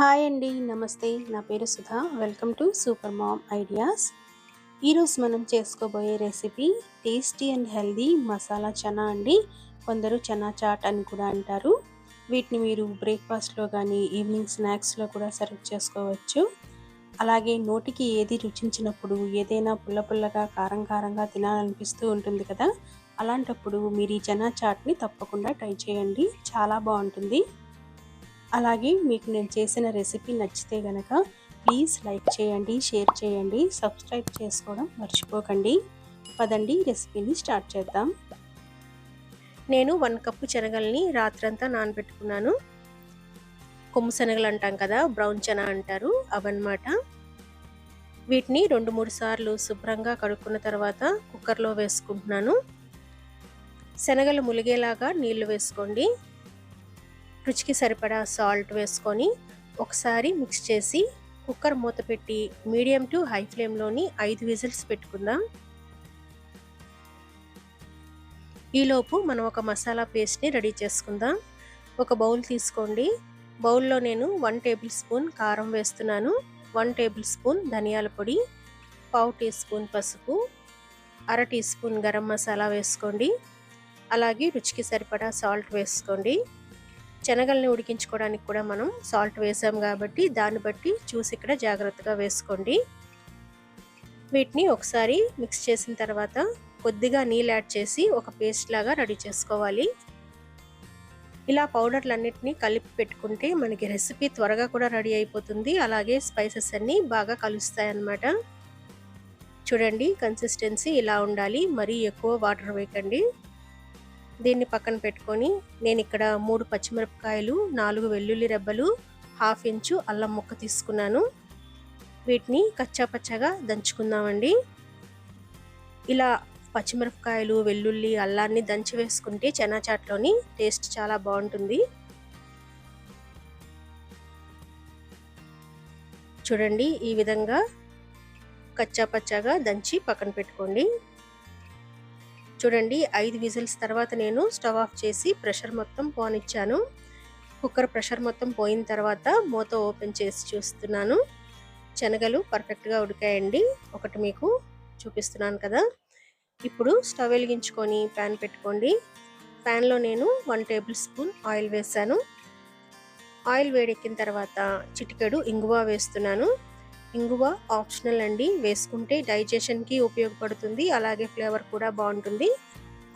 Hi అండి నమస్తే. నా పేరు Sudha. Welcome to super mom ideas. ఈరోజు మనం చేసుకోబోయే recipe tasty and healthy masala chana అండి. కొందరు చనా చాట్ అని కూడా అంటారు. వీటిని మీరు బ్రేక్ఫాస్ట్లో కానీ ఈవినింగ్ స్నాక్స్లో కూడా సర్వ్ చేసుకోవచ్చు. అలాగే నోటికి ఏది రుచించినప్పుడు ఏదైనా పుల్ల పుల్లగా కారం కారంగా తినాలనిపిస్తూ ఉంటుంది కదా? అలాంటప్పుడు మీరు ఈ చనా చాట్ని తప్పకుండా ట్రై చేయండి. చాలా బాగుంటుంది. అలాగే మీకు నేను చేసిన రెసిపీ నచ్చితే గనక ప్లీజ్ లైక్ చేయండి షేర్ చేయండి సబ్స్క్రైబ్ చేసుకోవడం మర్చిపోకండి. పదండి రెసిపీని స్టార్ట్ చేద్దాం. నేను వన్ కప్పు శనగల్ని రాత్రంతా నానబెట్టుకున్నాను. కొమ్ము శనగలు అంటాం కదా బ్రౌన్ చనా అంటారు అవన్నమాట. వీటిని రెండు మూడు సార్లు శుభ్రంగా కడుక్కున్న తర్వాత కుక్కర్లో వేసుకుంటున్నాను. శనగలు ములిగేలాగా నీళ్ళు వేసుకోండి. రుచికి సరిపడా సాల్ట్ వేసుకొని ఒకసారి మిక్స్ చేసి కుక్కర్ మూత పెట్టి మీడియం టు హై ఫ్లేమ్లోని ఐదు విజిల్స్ పెట్టుకుందాం. ఈలోపు మనం ఒక మసాలా పేస్ట్ని రెడీ చేసుకుందాం. ఒక బౌల్ తీసుకోండి. బౌల్లో నేను వన్ టేబుల్ స్పూన్ కారం వేస్తున్నాను. వన్ టేబుల్ స్పూన్ ధనియాల పొడి పావు టీ స్పూన్ పసుపు అర టీ స్పూన్ గరం మసాలా వేసుకోండి. అలాగే రుచికి సరిపడా సాల్ట్ వేసుకోండి. శనగల్ని ఉడికించుకోవడానికి కూడా మనం సాల్ట్ వేసాం కాబట్టి దాన్ని బట్టి చూసి ఇక్కడ జాగ్రత్తగా వేసుకోండి. వీటిని ఒకసారి మిక్స్ చేసిన తర్వాత కొద్దిగా నీళ్ళు యాడ్ చేసి ఒక పేస్ట్ లాగా రెడీ చేసుకోవాలి. ఇలా పౌడర్లన్నిటిని కలిపి పెట్టుకుంటే మనకి రెసిపీ త్వరగా కూడా రెడీ అయిపోతుంది. అలాగే స్పైసెస్ అన్నీ బాగా కలుస్తాయి అన్నమాట చూడండి కన్సిస్టెన్సీ ఇలా ఉండాలి. మరీ ఎక్కువ వాటర్ వేయకండి. దీన్ని పక్కన పెట్టుకొని నేను ఇక్కడ మూడు పచ్చిమిరపకాయలు నాలుగు వెల్లుల్లి రెబ్బలు హాఫ్ ఇంచు అల్లం ముక్క తీసుకున్నాను. వీటిని కచ్చాపచ్చగా దంచుకుందామండి. ఇలా పచ్చిమిరపకాయలు వెల్లుల్లి అల్లాన్ని దంచి వేసుకుంటే చెనాచాట్లోని టేస్ట్ చాలా బాగుంటుంది. చూడండి ఈ విధంగా కచ్చాపచ్చాగా దంచి పక్కన పెట్టుకోండి. చూడండి ఐదు విజిల్స్ తర్వాత నేను స్టవ్ ఆఫ్ చేసి ప్రెషర్ మొత్తం పోనిచ్చాను. కుక్కర్ ప్రెషర్ మొత్తం పోయిన తర్వాత మూత ఓపెన్ చేసి చూస్తున్నాను. శనగలు పర్ఫెక్ట్గా ఉడికాయండి. ఒకటి మీకు చూపిస్తున్నాను కదా. ఇప్పుడు స్టవ్ వెలిగించుకొని ప్యాన్ పెట్టుకోండి. ప్యాన్లో నేను వన్ టేబుల్ స్పూన్ ఆయిల్ వేసాను ఆయిల్ వేడెక్కిన తర్వాత చిటికెడు ఇంగువ వేస్తున్నాను. ఇంగువ ఆప్షనల్ అండి. వేసుకుంటే డైజెషన్కి ఉపయోగపడుతుంది. అలాగే ఫ్లేవర్ కూడా బాగుంటుంది.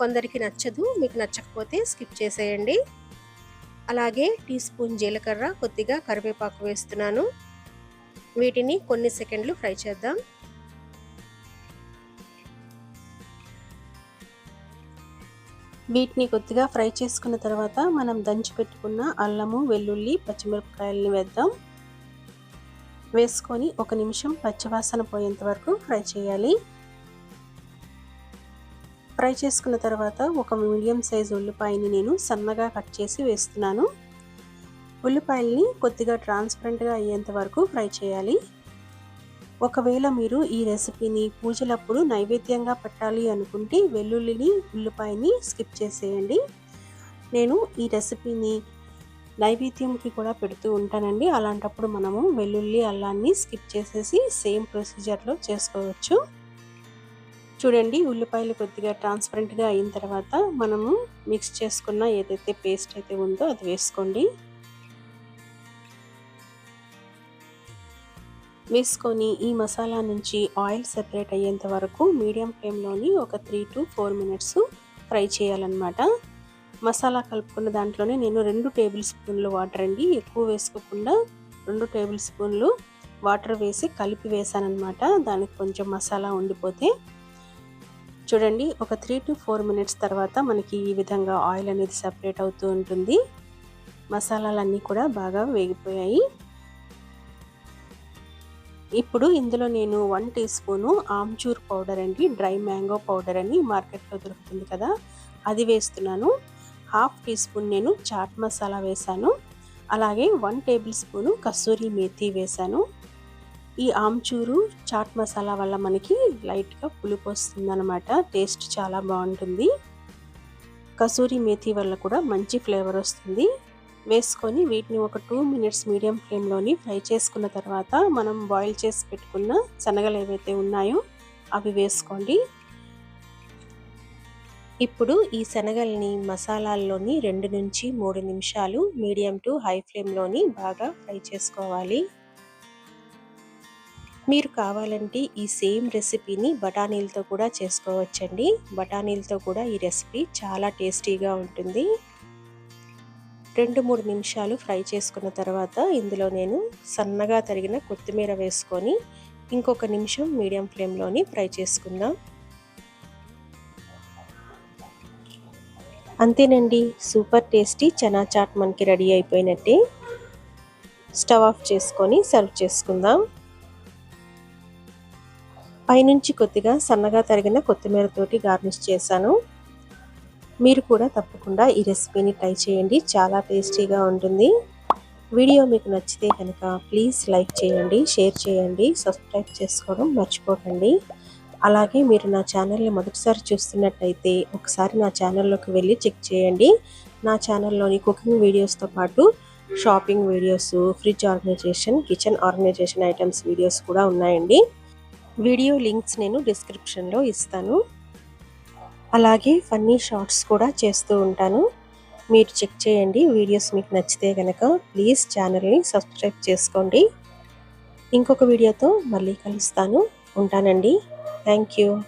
కొందరికి నచ్చదు మీకు నచ్చకపోతే స్కిప్ చేసేయండి. అలాగే టీ స్పూన్ జీలకర్ర కొద్దిగా కరివేపాకు వేస్తున్నాను. వీటిని కొన్ని సెకండ్లు ఫ్రై చేద్దాం. వీటిని కొద్దిగా ఫ్రై చేసుకున్న తర్వాత మనం దంచి పెట్టుకున్న అల్లము వెల్లుల్లి పచ్చిమిరపకాయలని వేద్దాం. వేసుకొని ఒక నిమిషం పచ్చివాసన పోయేంత వరకు ఫ్రై చేయాలి. ఫ్రై చేసుకున్న తర్వాత ఒక మీడియం సైజ్ ఉల్లిపాయని నేను సన్నగా కట్ చేసి వేస్తున్నాను. ఉల్లిపాయల్ని కొద్దిగా ట్రాన్స్పరెంట్గా అయ్యేంత వరకు ఫ్రై చేయాలి. ఒకవేళ మీరు ఈ రెసిపీని పూజలప్పుడు నైవేద్యంగా పెట్టాలి అనుకుంటే వెల్లుల్లిని ఉల్లిపాయని స్కిప్ చేసేయండి. నేను ఈ రెసిపీని నైవేద్యంకి కూడా పెడుతూ ఉంటానండి. అలాంటప్పుడు మనము వెల్లుల్లి అల్లాన్ని స్కిప్ చేసేసి సేమ్ ప్రొసీజర్లో చేసుకోవచ్చు. చూడండి ఉల్లిపాయలు కొద్దిగా ట్రాన్స్పరెంట్గా అయిన తర్వాత మనము మిక్స్ చేసుకున్న ఏదైతే పేస్ట్ అయితే ఉందో అది వేసుకోండి. వేసుకొని ఈ మసాలా నుంచి ఆయిల్ సెపరేట్ అయ్యేంత వరకు మీడియం ఫ్లేమ్లోని ఒక three to four minutes fry చేయాలన్నమాట. మసాలా కలుపుకున్న దాంట్లోనే నేను రెండు టేబుల్ స్పూన్లు వాటర్ అండి. ఎక్కువ వేసుకోకుండా రెండు టేబుల్ స్పూన్లు వాటర్ వేసి కలిపి వేసానమాట దానికి కొంచెం మసాలా ఉండిపోతే చూడండి ఒక త్రీ టు ఫోర్ మినిట్స్ తర్వాత మనకి ఈ విధంగా ఆయిల్ అనేది సపరేట్ అవుతూ ఉంటుంది. మసాలాలన్నీ కూడా బాగా వేగిపోయాయి. ఇప్పుడు ఇందులో నేను one teaspoon amchur powder అండి డ్రై మ్యాంగో పౌడర్ అని మార్కెట్లో దొరుకుతుంది కదా అది వేస్తున్నాను. హాఫ్ టీ స్పూన్ నేను చాట్ మసాలా వేసాను అలాగే one tablespoon kasuri methi వేసాను ఈ ఆమ్చూరు చాట్ మసాలా వల్ల మనకి లైట్గా పులుపు వస్తుందన్నమాట. టేస్ట్ చాలా బాగుంటుంది. కసూరి మేతి వల్ల కూడా మంచి ఫ్లేవర్ వస్తుంది. వేసుకొని వీటిని ఒక టూ మినిట్స్ మీడియం ఫ్లేమ్లోని ఫ్రై చేసుకున్న తర్వాత మనం బాయిల్ చేసి పెట్టుకున్న శనగలు ఏవైతే ఉన్నాయో అవి వేసుకోండి. ఇప్పుడు ఈ శనగల్ని మసాలాల్లోని రెండు నుంచి మూడు నిమిషాలు మీడియం టు హై ఫ్లేమ్లోని బాగా ఫ్రై చేసుకోవాలి. మీరు కావాలంటే ఈ సేమ్ రెసిపీని బఠానీలతో కూడా చేసుకోవచ్చండి. బఠానీలతో కూడా ఈ రెసిపీ చాలా టేస్టీగా ఉంటుంది. రెండు మూడు నిమిషాలు ఫ్రై చేసుకున్న తర్వాత ఇందులో నేను సన్నగా తరిగిన కొత్తిమీర వేసుకొని ఇంకొక నిమిషం మీడియం ఫ్లేమ్లోని ఫ్రై చేసుకుందాం. అంతేనండి. సూపర్ టేస్టీ చనా చాట్ మనకి రెడీ అయిపోయినట్టే. స్టవ్ ఆఫ్ చేసుకొని సర్వ్ చేసుకుందాం. పైనుంచి కొద్దిగా సన్నగా తరిగిన కొత్తిమీరతోటి గార్నిష్ చేశాను. మీరు కూడా తప్పకుండా ఈ రెసిపీని ట్రై చేయండి. చాలా టేస్టీగా ఉంటుంది. వీడియో మీకు నచ్చితే కనుక ప్లీజ్ లైక్ చేయండి షేర్ చేయండి సబ్స్క్రైబ్ చేసుకోవడం మర్చిపోకండి. అలాగే మీరు నా ఛానల్ని మొదటిసారి చూస్తున్నట్టయితే ఒకసారి నా ఛానల్లోకి వెళ్ళి చెక్ చేయండి. నా ఛానల్లోని కుకింగ్ వీడియోస్తో పాటు shopping videos fridge organisation kitchen organisation items videos కూడా ఉన్నాయండి. వీడియో లింక్స్ నేను డిస్క్రిప్షన్లో ఇస్తాను. అలాగే ఫన్నీ షార్ట్స్ కూడా చేస్తూ ఉంటాను. మీరు చెక్ చేయండి. వీడియోస్ మీకు నచ్చితే కనుక ప్లీజ్ ఛానల్ని సబ్స్క్రైబ్ చేసుకోండి. ఇంకొక వీడియోతో మళ్ళీ కలుస్తాను. ఉంటానండి. Thank you.